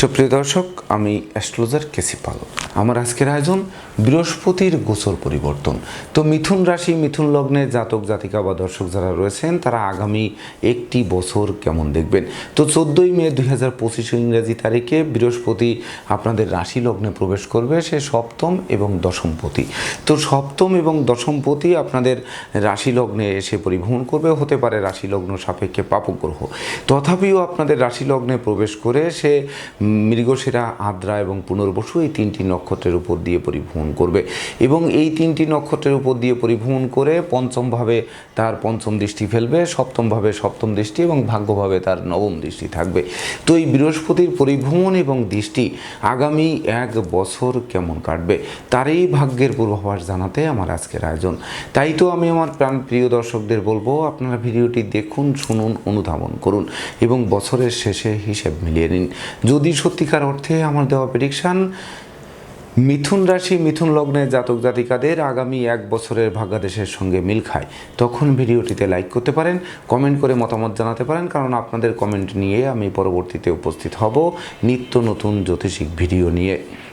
সুপ্রিয় দর্শক, আমি অ্যাস্ট্রোলজার কেসি পাল। আমার আজকের আয়োজন বৃহস্পতির গোচর পরিবর্তন। তো মিথুন রাশি, মিথুন লগ্নে জাতক, জাতিকা বা দর্শক যারা রয়েছেন, তারা আগামী একটি বছর কেমন দেখবেন? তো চোদ্দোই মে দুই হাজার পঁচিশ ইংরাজি তারিখে বৃহস্পতি আপনাদের রাশি লগ্নে প্রবেশ করবে, সে সপ্তম এবং দশমপতি তো সপ্তম এবং দশমপতি আপনাদের রাশি লগ্নে এসে পরিভ্রমণ করবে, হতে পারে রাশি লগ্ন সাপেক্ষে পাপগ্রহ। তথাপিও আপনাদের রাশি লগ্নে প্রবেশ করে সে মৃগশিরা আদ্রা এবং পুনর্বসু এই তিনটি নক্ষত্রের উপর দিয়ে পরিভ্রমণ করবে। এবং এই তিনটি নক্ষত্রের উপর দিয়ে পরিভ্রমণ করে পঞ্চমভাবে তার পঞ্চম দৃষ্টি ফেলবে, সপ্তমভাবে সপ্তম দৃষ্টি এবং ভাগ্যভাবে তার নবম দৃষ্টি থাকবে। তো এই বৃহস্পতির পরিভ্রমণ এবং দৃষ্টি আগামী এক বছর কেমন কাটবে, তারই ভাগ্যের পূর্বাভাস জানাতে আমার আজকের আয়োজন। তাই তো আমি আমার প্রাণ প্রিয় দর্শকদের বলব, আপনারা ভিডিওটি দেখুন, শুনুন, অনুধাবন করুন এবং বছরের শেষে হিসেব মিলিয়ে নিন। যদি সত্যিকার অর্থে আমার দেওয়া প্রেডিকশান মিথুন রাশি, মিথুন লগ্নে জাতক জাতিকাদের আগামী এক বছরের ভাগ্যাদেশের সঙ্গে মিল খায়। তখন ভিডিওটিতে লাইক করতে পারেন কমেন্ট করে মতামত জানাতে পারেন, কারণ আপনাদের কমেন্ট নিয়ে আমি পরবর্তীতে উপস্থিত হব নিত্য নতুন জ্যোতিষিক ভিডিও নিয়ে।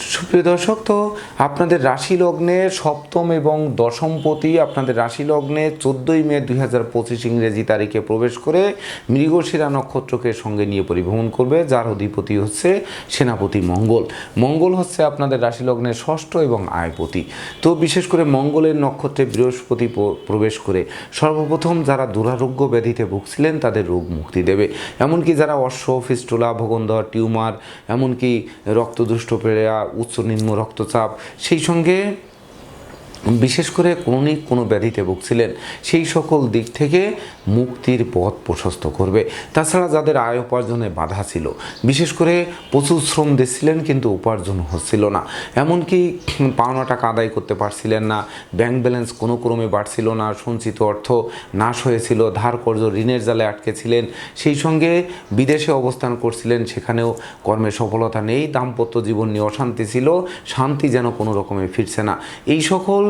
সুপ্রিয় দর্শক, তো আপনাদের রাশি লগ্নে সপ্তম এবং দশমপতি আপনাদের রাশি লগ্নে চোদ্দোই মে দুই হাজার পঁচিশ ইংরেজি তারিখে প্রবেশ করে মৃগশিরা নক্ষত্রকে সঙ্গে নিয়ে পরিভ্রমণ করবে, যার অধিপতি হচ্ছে সেনাপতি মঙ্গল। মঙ্গল হচ্ছে আপনাদের রাশি লগ্নের ষষ্ঠ এবং আয়পতি তো বিশেষ করে মঙ্গলের নক্ষত্রে বৃহস্পতি প্রবেশ করে সর্বপ্রথম যারা দুরারোগ্য ব্যাধিতে ভুগছিলেন, তাদের রোগ মুক্তি দেবে। এমনকি যারা অশ্ব ফিস্টুলা ভগন্দর, টিউমার, এমনকি রক্তদুষ্ট রক্তদুষ্টপ্রেয়া উচ্চ নিম্ন রক্তচাপ, সেই সঙ্গে বিশেষ করে ক্রনিক কোনো ব্যাধিতে ভুগছিলেন। সেই সকল দিক থেকে মুক্তির পথ প্রশস্ত করবে। তাছাড়া যাদের আয় উপার্জনে বাধা ছিল, বিশেষ করে প্রচুর শ্রম দিচ্ছিলেন কিন্তু উপার্জন হচ্ছিল না। এমনকি পাওনা টাকা আদায় করতে পারছিলেন না, ব্যাংক ব্যালেন্স কোনো ক্রমে বাড়ছিল না, সঞ্চিত অর্থ নাশ হয়েছিল, ধার কর্জ ঋণের জালে আটকে ছিলেন, সেই সঙ্গে বিদেশে অবস্থান করছিলেন, সেখানেও কর্মে সফলতা নেই, দাম্পত্য জীবন নিয়ে অশান্তি ছিল, শান্তি যেন কোনো রকমে ফিরছে না। এই সকল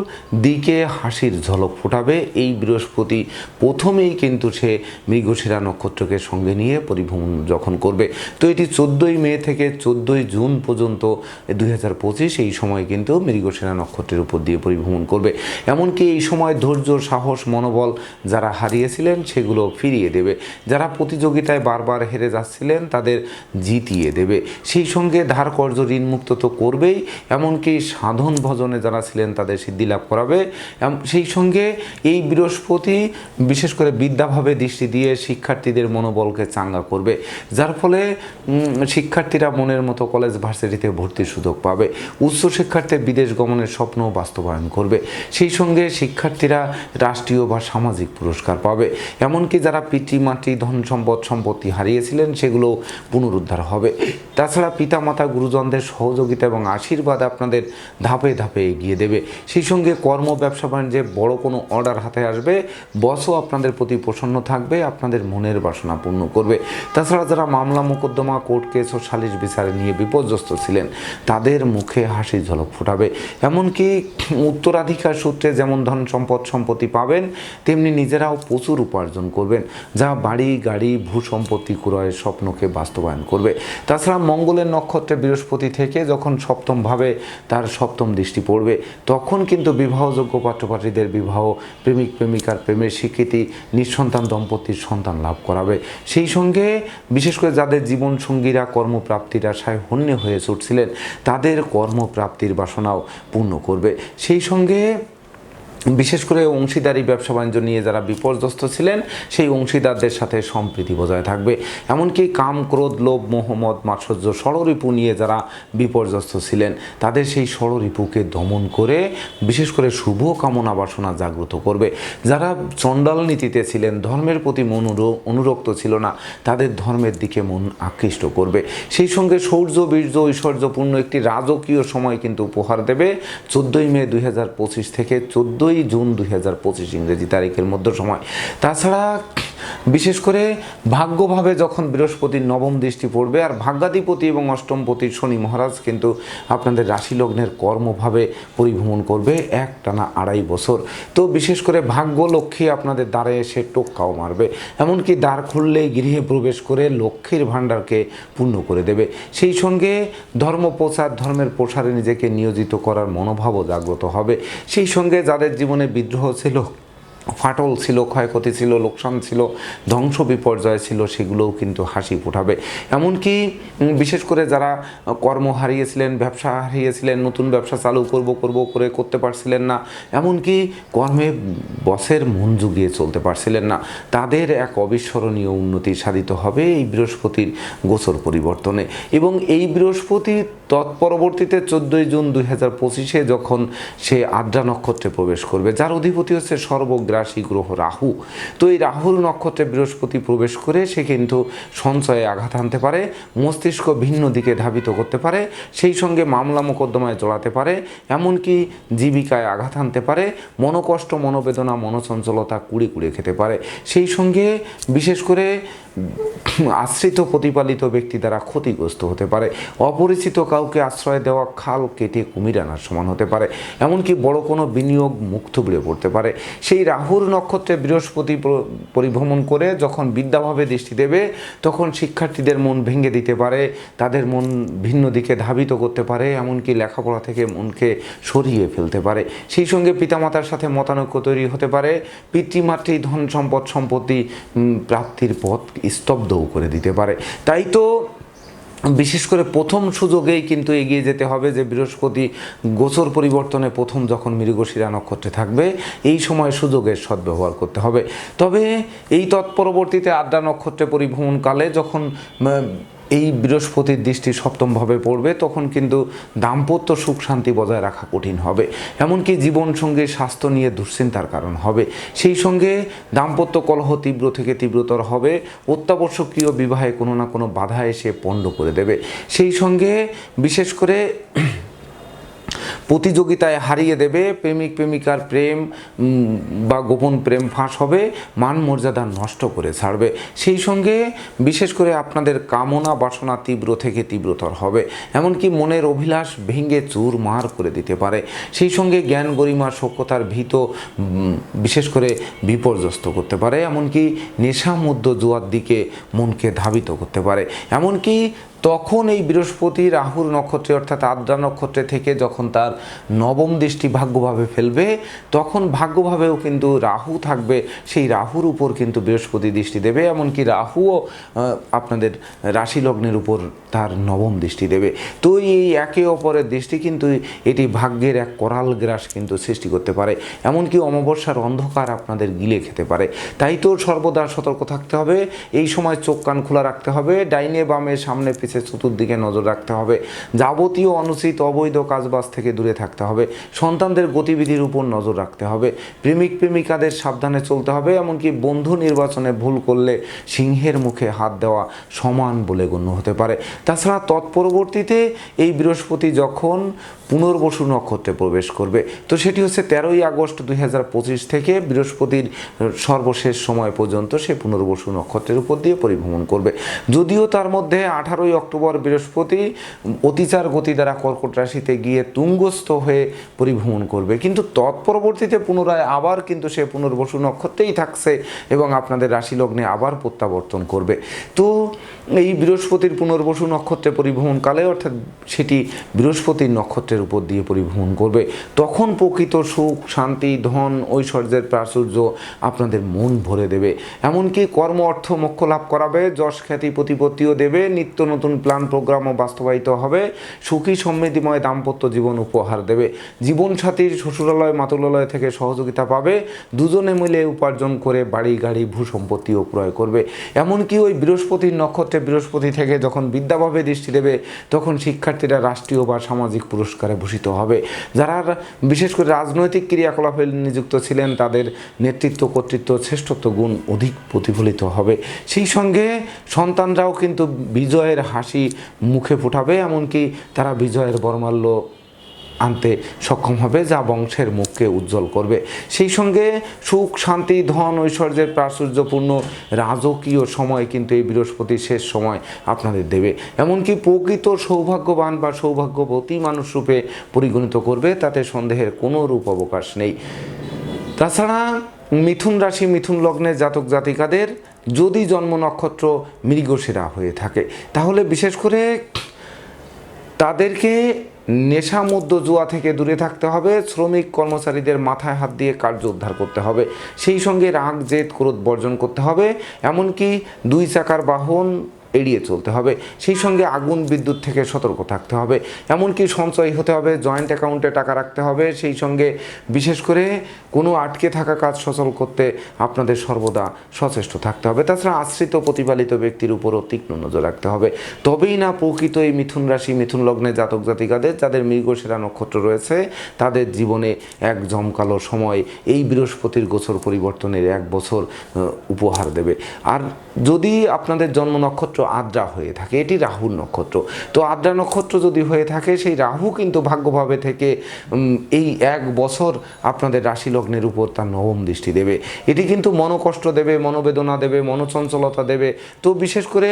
দিকে হাসির ঝলক ফোটাবে। এই বৃহস্পতি প্রথমেই কিন্তু সে মৃগশিরা নক্ষত্রকে সঙ্গে নিয়ে পরিভ্রমণ যখন করবে। তো এটি চোদ্দোই মে থেকে চোদ্দোই জুন পর্যন্ত দুই হাজার পঁচিশ এই সময় কিন্তু মৃগশিরা নক্ষত্রের উপর দিয়ে পরিভ্রমণ করবে। এমনকি এই সময় ধৈর্য, সাহস, মনোবল যারা হারিয়েছিলেন সেগুলো ফিরিয়ে দেবে। যারা প্রতিযোগিতায় বারবার হেরে যাচ্ছিলেন তাদের জিতিয়ে দেবে। সেই সঙ্গে ধার কর্য ঋণমুক্ত তো করবেই, এমনকি সাধন ভজনে যারা ছিলেন তাদের সিদ্ধি লাভ করাবে। সেই সঙ্গে এই বৃহস্পতি, বিশেষ করে বিদ্যাভাবে দৃষ্টি দিয়ে শিক্ষার্থীদের মনোবলকে চাঙ্গা করবে, যার ফলে শিক্ষার্থীরা মনের মতো কলেজ ভার্সিটিতে ভর্তির সুযোগ পাবে। উচ্চ শিক্ষার্থী বিদেশ গমনের স্বপ্ন বাস্তবায়ন করবে। সেই সঙ্গে শিক্ষার্থীরা রাষ্ট্রীয় বা সামাজিক পুরস্কার পাবে। এমনকি যারা পিতৃমাতৃ ধন সম্পদ, সম্পত্তি হারিয়েছিলেন, সেগুলো পুনরুদ্ধার হবে। তাছাড়া পিতামাতা, গুরুজনদের সহযোগিতা এবং আশীর্বাদ আপনাদের ধাপে ধাপে এগিয়ে দেবে। সেই সঙ্গে কর্ম, ব্যবসা, বাণিজ্যে বড় কোনো অর্ডার হাতে আসবে, বসও আপনাদের প্রতি প্রসন্ন থাকবে, আপনাদের মনের বাসনা পূর্ণ করবে। তাছাড়া যারা মামলা, মোকদ্দমা, কোর্ট কেস ও সালিশ বিচারে নিয়ে বিপর্যস্ত ছিলেন, তাদের মুখে হাসি ঝলক ফোটাবে। এমনকি উত্তরাধিকার সূত্রে যেমন ধন সম্পদ সম্পত্তি পাবেন, তেমনি নিজেরাও প্রচুর উপার্জন করবেন, যা বাড়ি, গাড়ি, ভূ সম্পত্তি ক্রয়ের স্বপ্নকে বাস্তবায়ন করবে। তাছাড়া মঙ্গলের নক্ষত্রে বৃহস্পতি থেকে যখন সপ্তমভাবে তার সপ্তম দৃষ্টি পড়বে, তখন কিন্তু বিবাহযোগ্য পাত্রপাত্রীদের বিবাহ, প্রেমিক, প্রেমিকার প্রেমের স্বীকৃতি নিঃসন্তান দম্পতির সন্তান লাভ করাবে। সেই সঙ্গে বিশেষ করে যাদের জীবন সঙ্গীরা কর্মপ্রাপ্তির আশায় হন্যে হয়ে ছুটছিলেন তাদের কর্মপ্রাপ্তির বাসনাও পূর্ণ করবে। সেই সঙ্গে বিশেষ করে অংশীদারি ব্যবসা বাণিজ্য নিয়ে যারা বিপর্যস্ত ছিলেন, সেই অংশীদারদের সাথে সম্প্রীতি বজায় থাকবে। এমনকি কাম, ক্রোধ, লোভ মোহাম্মদ মাৎসর্য, ষড়রিপু নিয়ে যারা বিপর্যস্ত ছিলেন, তাদের সেই ষড়রিপুকে দমন করে বিশেষ করে শুভ কামনা বাসনা জাগ্রত করবে। যারা চণ্ডাল নীতিতে ছিলেন, ধর্মের প্রতি মন অনুরক্ত ছিল না, তাদের ধর্মের দিকে মন আকৃষ্ট করবে। সেই সঙ্গে শৌর্য বীর্য, ঐশ্বর্যপূর্ণ একটি রাজকীয় সময় কিন্তু উপহার দেবে। চোদ্দোই মে দুই হাজার পঁচিশ থেকে চোদ্দোই চোদ্দোই জুন দুই হাজার পঁচিশ ইংরেজি তারিখের মধ্য সময়। তাছাড়া বিশেষ করে ভাগ্যভাবে যখন বৃহস্পতির নবম দৃষ্টি পড়বে, আর ভাগ্যাধিপতি এবং অষ্টমপতি শনি মহারাজ কিন্তু আপনাদের রাশি লগ্নের কর্মভাবে পরিভ্রমণ করবে এক টানা আড়াই বছর। তো বিশেষ করে ভাগ্য লক্ষ্মী আপনাদের দ্বারে এসে টোক্কাও মারবে, এমনকি দ্বার খুললেই গৃহে প্রবেশ করে লক্ষ্মীর ভাণ্ডারকে পূর্ণ করে দেবে। সেই সঙ্গে ধর্ম প্রচার ধর্মের প্রসারে নিজেকে নিয়োজিত করার মনোভাবও জাগ্রত হবে। সেই সঙ্গে যাদের জীবনে বিদ্রোহ ছিল। ফাটল ছিল, ক্ষয়ক্ষতি ছিল, লোকসান ছিল, ধ্বংস বিপর্যয় ছিল, সেগুলোও কিন্তু হাসি ফোটাবে। এমনকি বিশেষ করে যারা কর্ম হারিয়েছিলেন, ব্যবসা হারিয়েছিলেন, নতুন ব্যবসা চালু করব করব করে করতে পারছিলেন না, এমনকি কর্মে বসের মন জুগিয়ে চলতে পারছিলেন না, তাদের এক অবিস্মরণীয় উন্নতি সাধিত হবে এই বৃহস্পতির গোচর পরিবর্তনে। এবং এই বৃহস্পতি তৎপরবর্তীতে চোদ্দোই জুন দুই হাজার পঁচিশে যখন সে আদ্রা নক্ষত্রে প্রবেশ করবে, যার অধিপতি হচ্ছে সর্বগ্রাসী গ্রহ রাহু। তো এই রাহুর নক্ষত্রে বৃহস্পতি প্রবেশ করে সে কিন্তু সঞ্চয়ে আঘাত আনতে পারে, মস্তিষ্ক ভিন্ন দিকে ধাবিত করতে পারে, সেই সঙ্গে মামলা মোকদ্দমায় জড়াতে পারে, এমনকি জীবিকায় আঘাত আনতে পারে, মনোকষ্ট, মনোবেদনা, মনোচঞ্চলতা কুড়ে কুড়ে খেতে পারে। সেই সঙ্গে বিশেষ করে আশ্রিত প্রতিপালিত ব্যক্তি দ্বারা ক্ষতিগ্রস্ত হতে পারে, অপরিচিত কাউকে আশ্রয় দেওয়া, খাল কেটে কুমির আনার সমান হতে পারে, এমনকি বড় কোনো বিনিয়োগ মুক্ত বিড়ে পড়তে পারে। সেই রাহুর নক্ষত্রে বৃহস্পতি পরিভ্রমণ করে যখন বিদ্যাভাবে দৃষ্টি দেবে, তখন শিক্ষার্থীদের মন ভেঙে দিতে পারে, তাদের মন ভিন্ন দিকে ধাবিত করতে পারে, এমনকি লেখাপড়া থেকে মনকে সরিয়ে ফেলতে পারে। সেই সঙ্গে পিতামাতার সাথে মতানৈক্য তৈরি হতে পারে। পিতৃমাতৃ ধন সম্পদ সম্পত্তি প্রাপ্তির পথ স্তব্ধও করে দিতে পারে। তাই তো বিশেষ করে প্রথম সুযোগেই কিন্তু এগিয়ে যেতে হবে যে বৃহস্পতি গোচর পরিবর্তনে প্রথম যখন মৃগশিরা নক্ষত্রে থাকবে, এই সময় সুযোগের সদ্ব্যবহার করতে হবে। তবে এই তৎপরবর্তীতে আড্ডা নক্ষত্রে পরিভ্রমণকালে যখন এই বৃহস্পতির দৃষ্টি সপ্তমভাবে পড়বে, তখন কিন্তু দাম্পত্য সুখ শান্তি বজায় রাখা কঠিন হবে। এমনকি জীবন সঙ্গে স্বাস্থ্য নিয়ে দুশ্চিন্তার কারণ হবে। সেই সঙ্গে দাম্পত্য কলহ তীব্র থেকে তীব্রতর হবে। অত্যাবশ্যকীয় বিবাহে কোনো না কোনো বাধা এসে পণ্ড করে দেবে। সেই সঙ্গে বিশেষ করে প্রতিযোগিতায় হারিয়ে দেবে, প্রেমিক প্রেমিকার প্রেম বা গোপন প্রেম ফাঁস হবে, মান মর্যাদা নষ্ট করে ছাড়বে। সেই সঙ্গে বিশেষ করে আপনাদের কামনা বাসনা তীব্র থেকে তীব্রতর হবে। এমনকি মনের অভিলাষ ভেঙে চুর মার করে দিতে পারে। সেই সঙ্গে জ্ঞান গরিমা সভ্যতার ভীত বিশেষ করে বিপর্যস্ত করতে পারে। এমনকি নেশা মধ্য জুয়ার দিকে মনকে ধাবিত করতে পারে। এমনকি তখন এই বৃহস্পতি রাহুর নক্ষত্রে অর্থাৎ আদ্রা নক্ষত্রে থেকে যখন তার নবম দৃষ্টি ভাগ্যভাবে ফেলবে, তখন ভাগ্যভাবেও কিন্তু রাহু থাকবে। সেই রাহুর উপর কিন্তু বৃহস্পতি দৃষ্টি দেবে, এমনকি রাহুও আপনাদের রাশি লগ্নের উপর তার নবম দৃষ্টি দেবে। তো এই একে অপরের দৃষ্টি কিন্তু এটি ভাগ্যের এক করাল গ্রাস কিন্তু সৃষ্টি করতে পারে। এমনকি অমাবস্যার অন্ধকার আপনাদের গিলে খেতে পারে। তাই তো সর্বদা সতর্ক থাকতে হবে। এই সময় চোখ কান খোলা রাখতে হবে। ডাইনে বামে সামনে পিছে চতুর্দিকে নজর রাখতে হবে। যাবতীয় অনুচিত অবৈধ কাজবাজ থেকে দূরে থাকতে হবে। সন্তানদের গতিবিধির উপর নজর রাখতে হবে। প্রেমিক প্রেমিকাদের সাবধানে চলতে হবে, এমনকি বন্ধু নির্বাচনে ভুল করলে সিংহের মুখে হাত দেওয়া সমান বলে গণ্য হতে পারে। তাছাড়া তৎপরবর্তীতে এই বৃহস্পতি যখন পুনর্বসু নক্ষত্রে প্রবেশ করবে, তো সেটি হচ্ছে তেরোই আগস্ট দুই হাজার পঁচিশ থেকে বৃহস্পতির সর্বশেষ সময় পর্যন্ত সে পুনর্বসু নক্ষত্রের উপর দিয়ে পরিভ্রমণ করবে। যদিও তার মধ্যে আঠারোই অক্টোবর বৃহস্পতি অতিচার গতি দ্বারা কর্কট রাশিতে গিয়ে তুঙ্গস্থ হয়ে পরিভ্রমণ করবে। কিন্তু তৎপরবর্তীতে পুনরায় আবার কিন্তু সে পুনর্বসু নক্ষত্রেই থাকছে এবং আপনাদের রাশি লগ্নে আবার প্রত্যাবর্তন করবে। তো এই বৃহস্পতির পুনর্বসু নক্ষত্রে পরিভ্রমণকালে অর্থাৎ সেটি বৃহস্পতির নক্ষত্রের উপর দিয়ে পরিভ্রমণ করবে। তখন প্রকৃত সুখ, শান্তি, ধন, ঐশ্বর্যের প্রাচুর্য আপনাদের মন ভরে দেবে। এমনকি কর্ম, অর্থ, মোক্ষ লাভ করাবে, যশ খ্যাতি, প্রতিপত্তিও দেবে, নিত্য নতুন প্ল্যান প্রোগ্রামও বাস্তবায়িত হবে। সুখী, সমৃদ্ধিময় দাম্পত্য জীবন উপহার দেবে। জীবনসাথীর শ্বশুরালয়, মাতুলালয় থেকে সহযোগিতা পাবে। দুজনে মিলে উপার্জন করে বাড়ি, গাড়ি ভূ সম্পত্তিও ক্রয় করবে। এমনকি ওই বৃহস্পতির নক্ষত্রে বৃহস্পতি থেকে যখন বিদ্যাভাবে দৃষ্টি দেবে, তখন শিক্ষার্থীরা রাষ্ট্রীয় বা সামাজিক পুরস্কারে ভূষিত হবে। যারা বিশেষ করে রাজনৈতিক ক্রিয়াকলাপে নিযুক্ত ছিলেন, তাদের নেতৃত্ব, কর্তৃত্ব, শ্রেষ্ঠত্ব গুণ অধিক প্রতিফলিত হবে। সেই সঙ্গে সন্তানরাও কিন্তু বিজয়ের হাসি মুখে ফোটাবে, এমনকি তারা বিজয়ের বর্মাল্য আনতে সক্ষম হবে, যা বংশের মুখকে উজ্জ্বল করবে। সেই সঙ্গে সুখ, শান্তি, ধন, ঐশ্বর্যের প্রাচুর্যপূর্ণ রাজকীয় সময় কিন্তু এই বৃহস্পতির শেষ সময় আপনাদের দেবে। এমনকি প্রকৃত সৌভাগ্যবান বা সৌভাগ্যবতী মানুষ রূপে পরিগণিত করবে, তাতে সন্দেহের কোনো রূপ অবকাশ নেই। তাছাড়া মিথুন রাশি, মিথুন লগ্নের জাতক জাতিকাদের যদি জন্ম নক্ষত্র মৃগশিরা হয়ে থাকে, তাহলে বিশেষ করে তাদেরকে নেশা মধ্য জুয়া থেকে দূরে থাকতে হবে, শ্রমিক কর্মচারীদের মাথায় হাত দিয়ে কার্য উদ্ধার করতে হবে, সেই সঙ্গে রাগ, জেদ, ক্রোধ বর্জন করতে হবে, এমনকি দুই চাকার বাহন এড়িয়ে চলতে হবে। সেই সঙ্গে আগুন, বিদ্যুৎ থেকে সতর্ক থাকতে হবে। এমনকি সঞ্চয় হতে হবে, জয়েন্ট অ্যাকাউন্টে টাকা রাখতে হবে। সেই সঙ্গে বিশেষ করে কোনো আটকে থাকা কাজ সচল করতে আপনাদের সর্বদা সচেষ্ট থাকতে হবে। তাছাড়া আশ্রিত প্রতিপালিত ব্যক্তির উপরও তীক্ষ্ণ নজর রাখতে হবে। তবেই না প্রকৃত এই মিথুন রাশি, মিথুন লগ্নে জাতক জাতিকাদের, যাদের মৃগশিরা নক্ষত্র রয়েছে, তাদের জীবনে এক জমকালো সময় এই বৃহস্পতির গোচর পরিবর্তনের এক বছর উপহার দেবে। আর যদি আপনাদের জন্ম নক্ষত্র আদ্রা হয়ে থাকে, এটি রাহুর নক্ষত্র। তো আদ্রা নক্ষত্র যদি হয়ে থাকে, সেই রাহু কিন্তু ভাগ্যভাবে থেকে এই এক বছর আপনাদের রাশি লগ্নের উপর তার নবম দৃষ্টি দেবে। এটি কিন্তু মনোকষ্ট দেবে, মনোবেদনা দেবে, মনোচঞ্চলতা দেবে। তো বিশেষ করে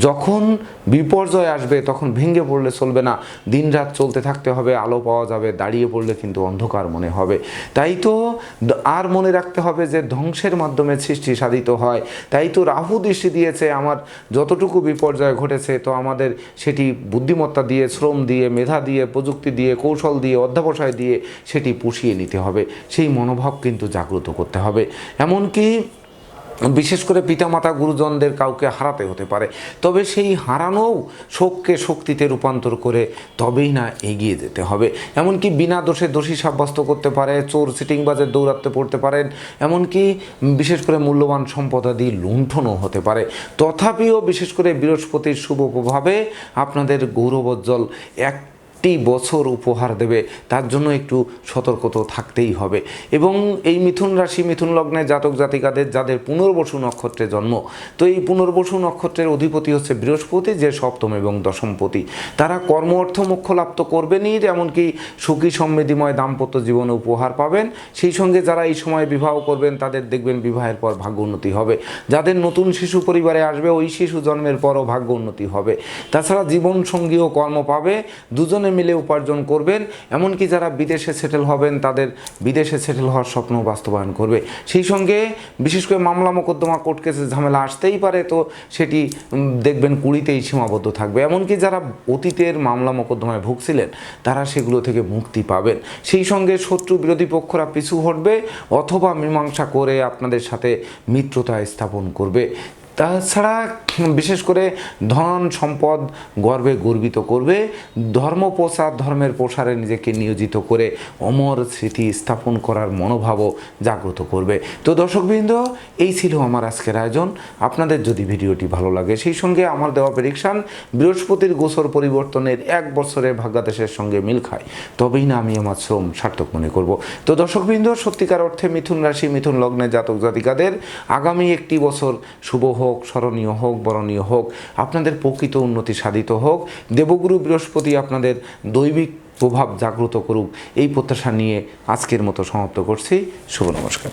যখন বিপর্যয় আসবে, তখন ভেঙে পড়লে চলবে না। দিনরাত চলতে থাকতে হবে, আলো পাওয়া যাবে, দাঁড়িয়ে পড়লে কিন্তু অন্ধকার মনে হবে। তাই তো আর মনে রাখতে হবে যে, ধ্বংসের মাধ্যমে সৃষ্টি সাধিত হয়। তাই তো রাহু দৃষ্টি দিয়েছে, আমার যতটুকু বিপর্যয় ঘটেছে, তো আমাদের সেটি বুদ্ধিমত্তা দিয়ে, শ্রম দিয়ে, মেধা দিয়ে, প্রযুক্তি দিয়ে, কৌশল দিয়ে, অধ্যাবসায় দিয়ে, সেটি পুষিয়ে নিতে হবে। সেই মনোভাব কিন্তু জাগ্রত করতে হবে। এমনকি বিশেষ করে পিতামাতা গুরুজনদের কাউকে হারাতে হতে পারে। তবে সেই হারানোও শোককে শক্তিতে রূপান্তর করে তবেই না এগিয়ে যেতে হবে। এমনকি বিনা দোষে দোষী সাব্যস্ত করতে পারে, চোর সিটিংবাজের দৌড়াতে পড়তে পারেন, এমনকি বিশেষ করে মূল্যবান সম্পদাদি লুণ্ঠনও হতে পারে। তথাপিও বিশেষ করে বৃহস্পতির শুভ প্রভাবে আপনাদের গৌরবোজ্জ্বল এক একটি বছর উপহার দেবে, তার জন্য একটু সতর্ক তো থাকতেই হবে। এবং এই মিথুন রাশি, মিথুন লগ্নে জাতক জাতিকাদের যাদের পুনর্বসু নক্ষত্রে জন্ম, তো এই পুনর্বসু নক্ষত্রের অধিপতি হচ্ছে বৃহস্পতি, যে সপ্তম এবং দশমপতি তারা কর্ম অর্থ মুখ্য লাভ তো করবেনই, এমনকি সুখী সমৃদ্ধিময় দাম্পত্য জীবনে উপহার পাবেন। সেই সঙ্গে যারা এই সময় বিবাহ করবেন, তাদের দেখবেন বিবাহের পর ভাগ্য উন্নতি হবে। যাদের নতুন শিশু পরিবারে আসবে, ওই শিশু জন্মের পরও ভাগ্য উন্নতি হবে। তাছাড়া জীবন সঙ্গীও কর্ম পাবে, দুজনে মিলে উপার্জন করবেন। এমনকি যারা বিদেশে সেটেল হবেন, তাদের বিদেশে সেটেল হওয়ার স্বপ্ন বাস্তবায়ন করবে। সেই সঙ্গে বিশেষ করে মামলা মোকদ্দমা কোর্ট কেসের ঝামেলা আসতেই পারে, তো সেটি দেখবেন কুড়িতেই সীমাবদ্ধ থাকবে। এমনকি যারা অতীতের মামলা মোকদ্দমায় ভুগছিলেন, তারা সেগুলো থেকে মুক্তি পাবেন। সেই সঙ্গে শত্রু বিরোধী পক্ষরা পিছু হটবে, অথবা মীমাংসা করে আপনাদের সাথে মিত্রতা স্থাপন করবে। তাছাড়া বিশেষ করে ধন সম্পদ গর্বে গর্বিত করবে, ধর্ম প্রসার, ধর্মের প্রসারে নিজেকে নিয়োজিত করে অমর স্মৃতি স্থাপন করার মনোভাবও জাগ্রত করবে। তো দর্শকবৃন্দ, এই ছিল আমার আজকের আয়োজন। আপনাদের যদি ভিডিওটি ভালো লাগে, সেই সঙ্গে আমার দেওয়া প্রেডিকশান বৃহস্পতির গোসর পরিবর্তনের এক বছরে ভাগ্যাদেশের সঙ্গে মিল খায়। তবেই না আমি আমার শ্রম সার্থক মনে করব। তো দর্শকবৃন্দ, সত্যিকার অর্থে মিথুন রাশি, মিথুন লগ্নে জাতক জাতিকাদের আগামী একটি বছর শুভ হোক, স্মরণীয় হোক বরণীয় হোক, আপনাদের প্রকৃত উন্নতি সাধিত হোক, দেবগুরু বৃহস্পতি আপনাদের দৈবিক প্রভাব জাগ্রত করুক, এই প্রত্যাশা নিয়ে আজকের মতো সমাপ্ত করছি। শুভ নমস্কার।